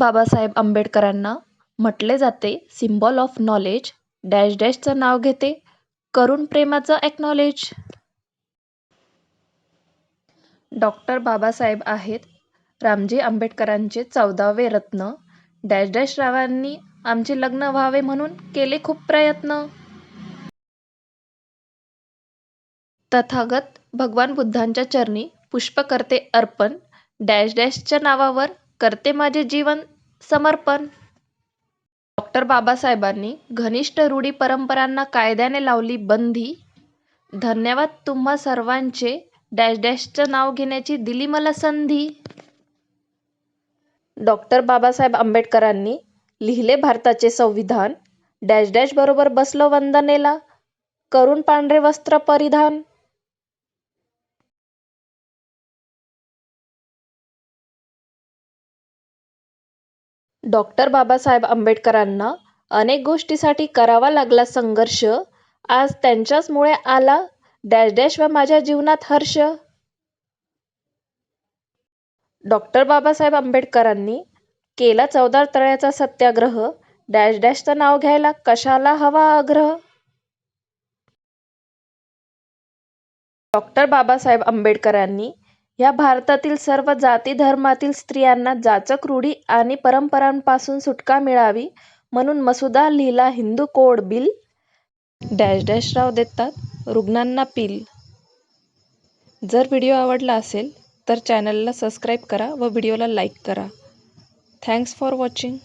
बाबासाहेब आंबेडकरांना म्हटले जाते सिम्बॉल ऑफ नॉलेज डॅश डॅशचं नाव घेते. करुण प्रेमाचं ॲक्नॉलेज डॉक्टर बाबासाहेब आहेत रामजी आंबेडकरांचे चौदावे रत्न. डॅश डॅश रावांनी आमचे लग्न व्हावे म्हणून केले खूप प्रयत्न. तथागत भगवान बुद्धांच्या चरणी पुष्प करते अर्पण डॅश डॅशच्या नावावर करते माझे जीवन समर्पण. डॉक्टर बाबासाहेबांनी घनिष्ठ रूढी परंपरांना कायद्याने लावली बंदी. धन्यवाद तुम्हा सर्वांचे डॅश डॅशचं नाव घेण्याची दिली मला संधी. डॉक्टर बाबासाहेब आंबेडकरांनी लिहिले भारताचे संविधान. डॅश डॅश बरोबर बसलो वंदनेला. करून पांढरे वस्त्र परिधान. डॉक्टर बाबासाहेब आंबेडकरांना अनेक गोष्टीसाठी करावा लागला संघर्ष. आज त्यांच्याचमुळे आला डॅश डॅश व माझ्या जीवनात हर्ष. डॉक्टर बाबासाहेब आंबेडकरांनी केला चौदार तळ्याचा सत्याग्रह. डॅश डॅशचं नाव घ्यायला कशाला हवा आग्रह? डॉक्टर बाबासाहेब आंबेडकरांनी या भारतातील सर्व जाती धर्मातील स्त्रियांना जाचक रूढी आणि परंपरांपासून सुटका मिळावी म्हणून मसुदा लिहिला Hindu code bill dash dash Rao देतात रुग्णांना पील. जर व्हिडिओ आवडला असेल तर चॅनलला सबस्क्राईब करा व व्हिडिओला लाईक करा. Thanks for watching.